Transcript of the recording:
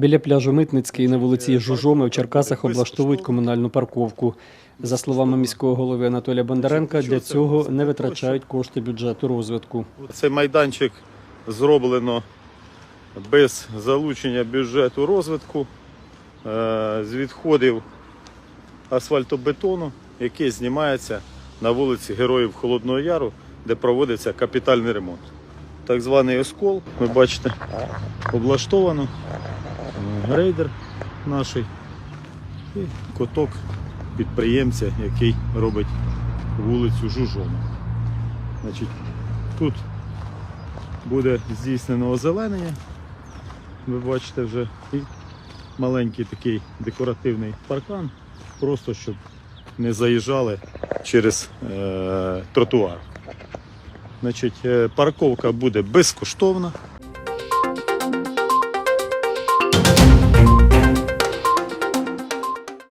Біля пляжу Митницький на вулиці Жужоми в Черкасах облаштовують комунальну парковку. За словами міського голови Анатолія Бондаренка, для цього не витрачають кошти бюджету розвитку. Цей майданчик зроблено без залучення бюджету розвитку е, з відходів асфальтобетону, який знімається на вулиці Героїв Холодного Яру, де проводиться капітальний ремонт. Так званий оскол, ви бачите, облаштовано. Грейдер наш і коток підприємця, який робить вулицю Жужону. Значить, тут буде здійснено озеленення. Ви бачите вже і маленький такий декоративний паркан, просто щоб не заїжджали через е, тротуар. Значить, е, парковка буде безкоштовна.